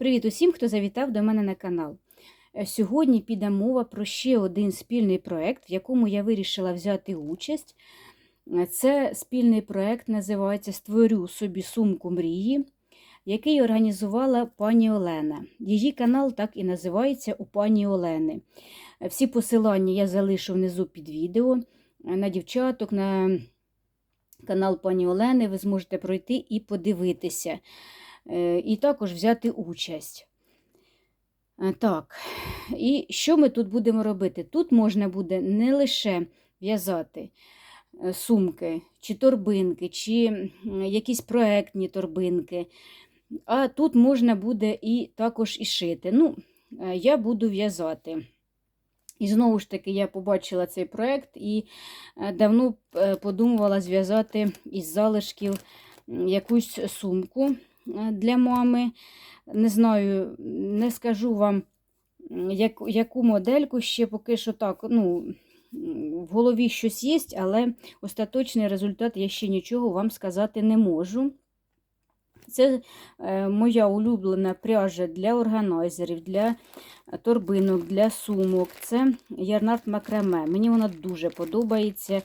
Привіт усім, хто завітав до мене на канал. Е, Сьогодні піде мова про ще один спільний проєкт, в якому я вирішила взяти участь. Е, Це спільний проєкт називається Створю собі сумку мрії, який організувала пані Олена. Її канал так і називається у пані Олени. Е, Всі посилання я залишу внизу під відео на дівчаток, на канал пані Олени. Ви зможете пройти і подивитися. Е, і також взяти участь. Е, Так, і що ми тут будемо робити? Тут можна буде не лише в'язати е, сумки, чи торбинки, чи якісь проектні торбинки, а тут можна буде і також і шити. Ну, я буду в'язати. І знову ж таки, я побачила цей проект і давно подумувала зв'язати із залишків якусь сумку для мами. Не знаю, не скажу вам, яку, яку модельку ще поки що так. ну, В голові щось є, але остаточний результат я ще нічого вам сказати не можу. Це е, моя улюблена пряжа для органайзерів, для торбинок, для сумок. Це ярнард макраме. Мені вона дуже подобається. Е,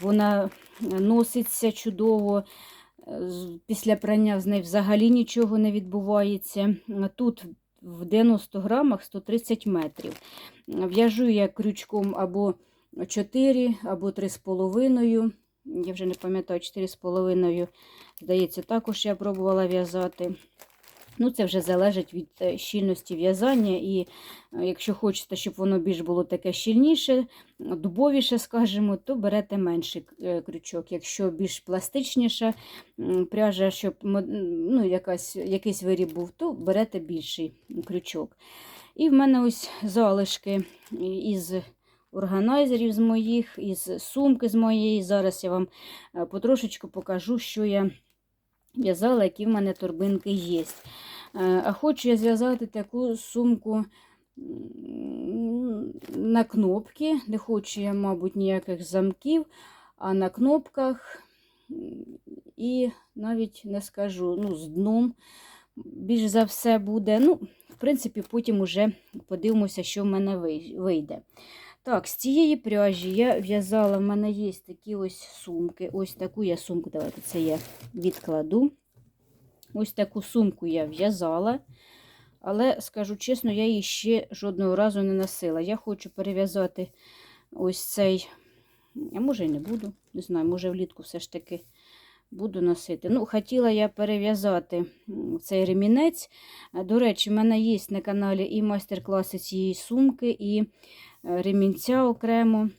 Вона носиться чудово. Після прання з неї взагалі нічого не відбувається. Тут в 90 грамах 130 метрів. В'яжу я крючком або 4, або 3,5. Я вже не пам'ятаю, 4,5. Здається, також я пробувала в'язати. Ну, це вже залежить від е, щільності в'язання. І е, якщо хочете, щоб воно більш було таке щільніше, дубовіше, скажімо, то берете менший е, крючок. Якщо більш пластичніша пряжа, щоб ну, якась, якийсь виріб був, то берете більший крючок. І в мене ось залишки із органайзерів з моїх, із сумки з моєї. Зараз я вам потрошечку покажу, що я в'язала, які в мене торбинки є. Е, А хочу я зв'язати таку сумку на кнопки. Не хочу я, мабуть, ніяких замків, а на кнопках і навіть не скажу, ну, з дном більш за все буде. Ну, в принципі, потім уже подивимося, що в мене вийде. Так, з цієї пряжі я в'язала, в мене є такі ось сумки. Ось таку я сумку, давайте це я відкладу. Ось таку сумку я в'язала. Але, скажу чесно, я її ще жодного разу не носила. Я хочу перев'язати ось цей, а може і не буду, не знаю, може влітку все ж таки буду носити. Ну, хотіла я перев'язати цей ремінець. До речі, в мене є на каналі і майстер-класи цієї сумки, і е, ремінця окремо.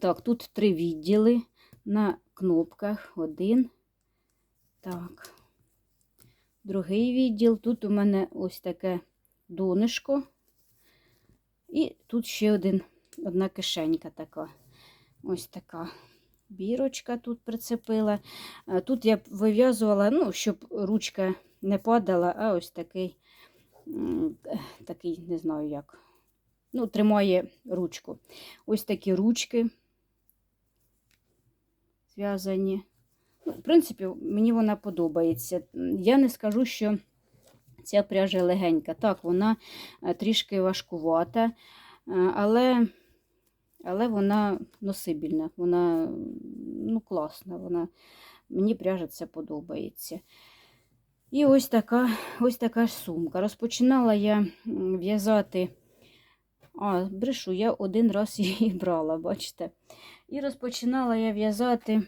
Так, тут три відділи на кнопках. Один. Так. Другий відділ. Тут у мене ось таке донишко. І тут ще один, одна кишенька така. Ось така бірочка тут прицепила. Тут я вив'язувала, ну, щоб ручка не падала, а ось такий, такий, не знаю як. Ну, тримає ручку. Ось такі ручки зв'язані. Ну, в принципі, мені вона подобається. Я не скажу, що ця пряжа легенька. Так, вона е, трішки важкувата, е, але, але вона носибільна, вона ну, класна. Вона, мені пряжа це подобається. І ось така ось така сумка. Розпочинала я в'язати. А, брешу, я один раз її брала, бачите. І розпочинала я в'язати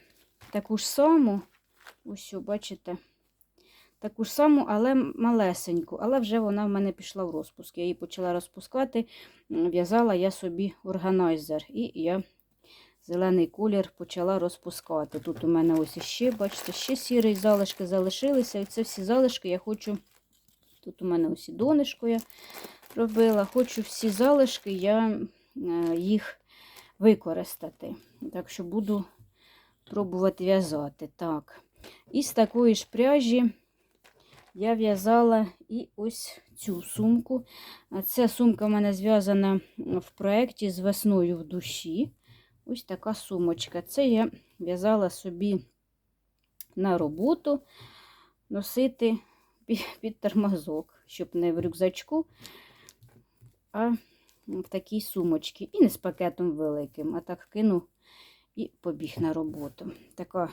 таку ж саму, ось, бачите, таку ж саму, але малесеньку. Але вже вона в мене пішла в розпуск. Я її почала розпускати, в'язала я собі органайзер. І я зелений колір почала розпускати. Тут у мене ось іще, бачите, ще сірі залишки залишилися. І це всі залишки я хочу. Тут у мене ось і донишко я робила. Хочу всі залишки, я е, їх використати. Так що буду пробувати в'язати. Так. Із такої ж пряжі я в'язала і ось цю сумку. Ця сумка в мене зв'язана в проєкті з весною в душі. Ось така сумочка. Це я в'язала собі на роботу носити під, тормозок, щоб не в рюкзачку, а в такій сумочці. І не з пакетом великим, а так кинув і побіг на роботу. Така,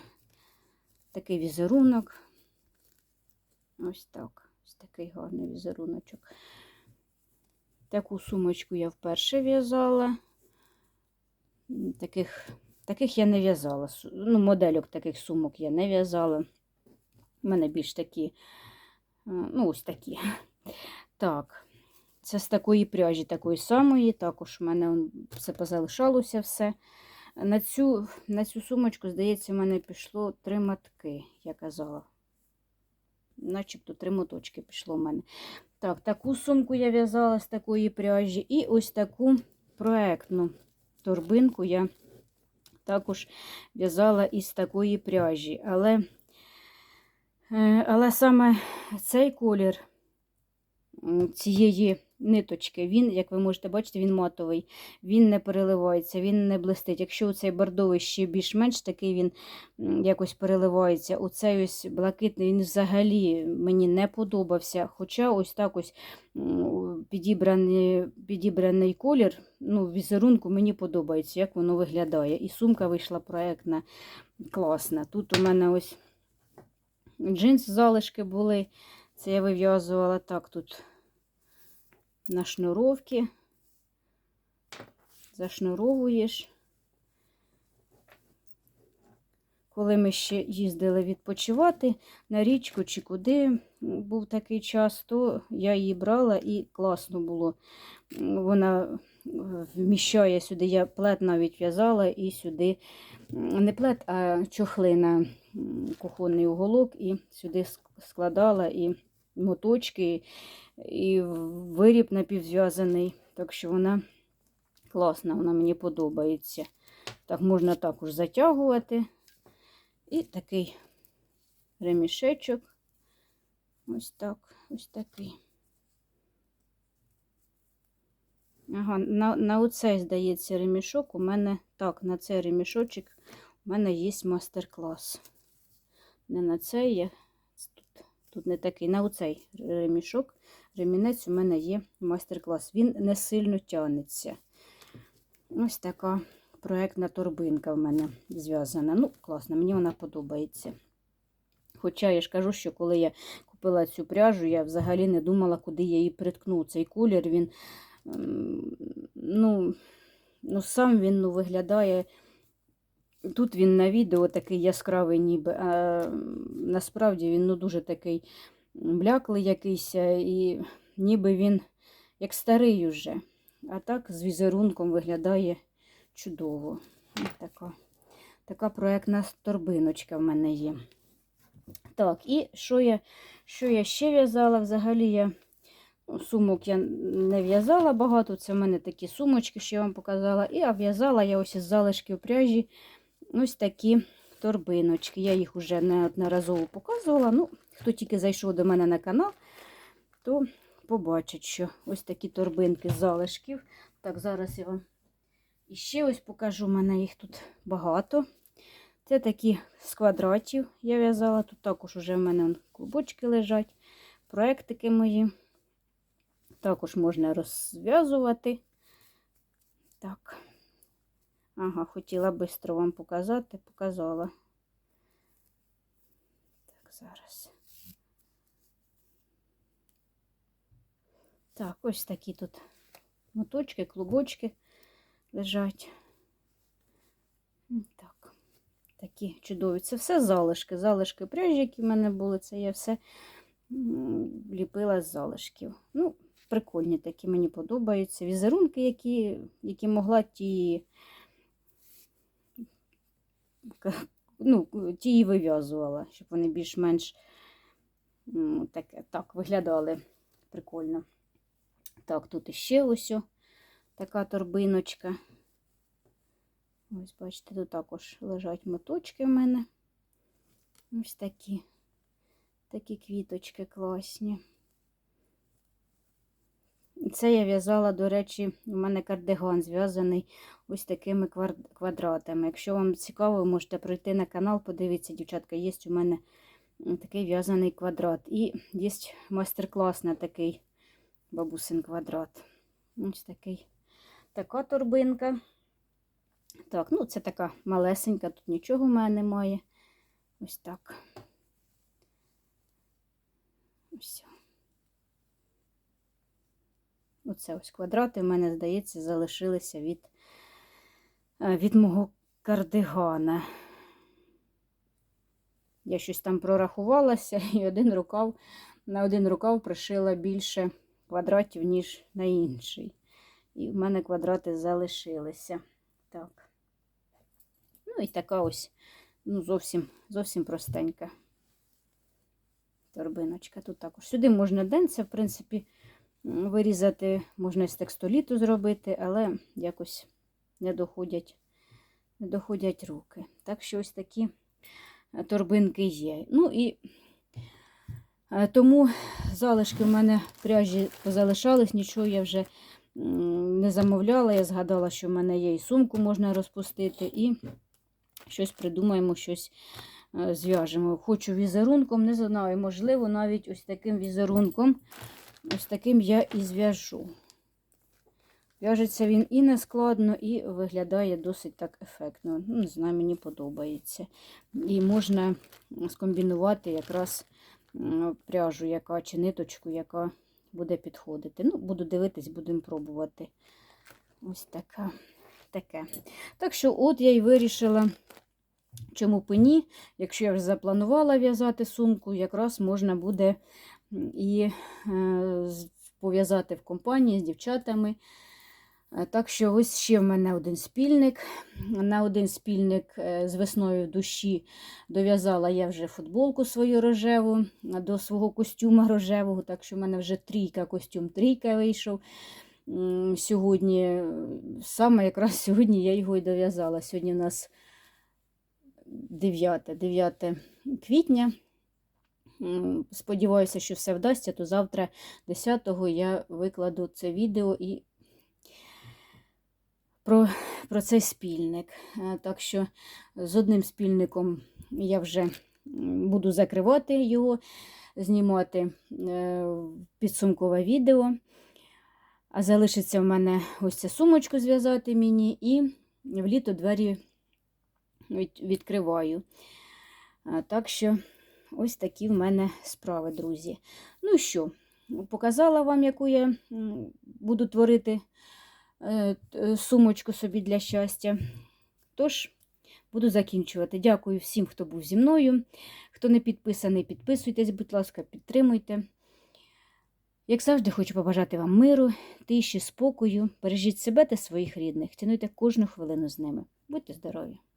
такий візерунок. Ось так. Ось такий гарний візеруночок. Таку сумочку я вперше в'язала. Таких, таких я не в'язала. Ну, модельок таких сумок я не в'язала. У мене більш такі, е, ну, ось такі. Так, це з такої пряжі, такої самої. Також в мене все позалишалося все. На цю, на цю сумочку, здається, в мене пішло три матки, я казала. Начебто три моточки пішло в мене. Так, таку сумку я в'язала з такої пряжі. І ось таку проектну торбинку я також в'язала із такої пряжі. Але, е, але саме цей колір цієї ниточки, він, як ви можете бачити, він матовий, він не переливається, він не блистить. Якщо цей бордовий ще більш-менш такий він якось переливається, оцей ось блакитний він взагалі мені не подобався. Хоча ось так ось підібраний, підібраний колір, ну, візерунку мені подобається, як воно виглядає. І сумка вийшла проектна, класна. Тут у мене ось джинс залишки були. Це я вив'язувала так тут на шнуровки. Зашнуровуєш. Коли ми ще їздили відпочивати на річку чи куди був такий час, то я її брала і класно було. Вона е, вміщає сюди, я плет навіть в'язала і сюди не плет, а чохли на кухонний уголок, і сюди складала і моточки, і виріб напівзв'язаний. Так що вона класна, вона мені подобається. Так, можна також затягувати. І такий ремішечок. Ось так, ось такий. Ага, на, на оцей, здається, ремішок у мене, так, на цей ремішочок у мене є мастер-клас. Не на цей є, тут, не такий, на оцей ремішок, ремінець у мене є майстер-клас. Він не сильно тягнеться. Ось така проектна торбинка в мене зв'язана. Ну, класно, мені вона подобається. Хоча я ж кажу, що коли я купила цю пряжу, я взагалі не думала, куди я її приткну. Цей колір, він, ем, ну, ну сам він ну, виглядає. Тут він на відео такий яскравий, ніби, а насправді він ну, дуже такий бляклий якийсь, і ніби він як старий уже. А так з візерунком виглядає чудово. Така, така проектна торбиночка в мене є. Так, і що я, що я ще в'язала? Взагалі я ну, сумок я не в'язала багато. Це в мене такі сумочки, що я вам показала. І а в'язала я ось із залишків пряжі ось такі торбиночки. Я їх вже неодноразово показувала. Ну, хто тільки зайшов до мене на канал, то побачить, що ось такі торбинки з залишків. Так, зараз я вам іще ось покажу, у мене їх тут багато. Це такі з квадратів я в'язала. Тут також вже в мене клубочки лежать, проектики мої. Також можна розв'язувати. Так. Ага, хотіла швидко вам показати, показала. Так, зараз. Так, ось такі тут моточки, клубочки лежать. Так, такі чудові. Це все залишки. Залишки пряжі, які в мене були, це я все ліпила з залишків. Ну, прикольні такі, мені подобаються. Візерунки, які, які могла ті, ну, ті і вив'язувала, щоб вони більш-менш так, так виглядали прикольно. Так, тут іще ось така торбиночка. Ось, бачите, тут також лежать моточки в мене. Ось такі, такі квіточки класні. Це я в'язала, до речі, у мене кардиган зв'язаний ось такими квадратами. Якщо вам цікаво, ви можете пройти на канал, подивитися, дівчатка, є у мене такий в'язаний квадрат. І є майстер-клас на такий бабусин квадрат. Ось такий. Така торбинка. Так, ну це така малесенька, тут нічого в мене немає. Ось так. Ось. Оце ось квадрати в мене, здається, залишилися від, е, від мого кардигана. Я щось там прорахувалася і один рукав, на один рукав пришила більше квадратів, ніж на інший. І в мене квадрати залишилися. Так. Ну і така ось, ну, зовсім, зовсім простенька торбиночка. Тут також. Сюди можна денце, в принципі, вирізати, можна з текстоліту зробити, але якось не доходять, не доходять руки. Так що ось такі е, торбинки є. Ну і е, тому залишки в мене пряжі позалишались, нічого я вже не замовляла. Я згадала, що в мене є і сумку можна розпустити, і щось придумаємо, щось е, зв'яжемо. Хочу візерунком, не знаю, можливо, навіть ось таким візерунком, ось таким я і зв'яжу. В'яжеться він і не складно, і виглядає досить так ефектно. Ну, Не знаю, мені подобається. І можна скомбінувати якраз пряжу, яка чи ниточку, яка буде підходити. Ну, буду дивитись, будемо пробувати. Ось така, таке. Так що, от я й вирішила, чому б. Якщо я вже запланувала в'язати сумку, якраз можна буде і е, пов'язати в компанії з дівчатами. Е, Так що ось ще в мене один спільник. На один спільник е, з весною в душі дов'язала я вже футболку свою рожеву до свого костюма рожевого. Так що в мене вже трійка, костюм трійка вийшов. Сьогодні, саме якраз сьогодні я його і дов'язала. Сьогодні у нас 9, 9 квітня. Сподіваюся, що все вдасться, то завтра, 10-го, я викладу це відео і про, про цей спільник. Е, Так що з одним спільником я вже буду закривати його, знімати е, підсумкове відео. А залишиться в мене ось ця сумочку зв'язати мені, і в літо двері відкриваю. Так що ось такі в мене справи, друзі. Ну що, показала вам, яку я буду творити е, сумочку собі для щастя. Тож, буду закінчувати. Дякую всім, хто був зі мною. Хто не підписаний, підписуйтесь, будь ласка, підтримуйте. Як завжди, хочу побажати вам миру, тиші, спокою. Бережіть себе та своїх рідних. Цінуйте кожну хвилину з ними. Будьте здорові!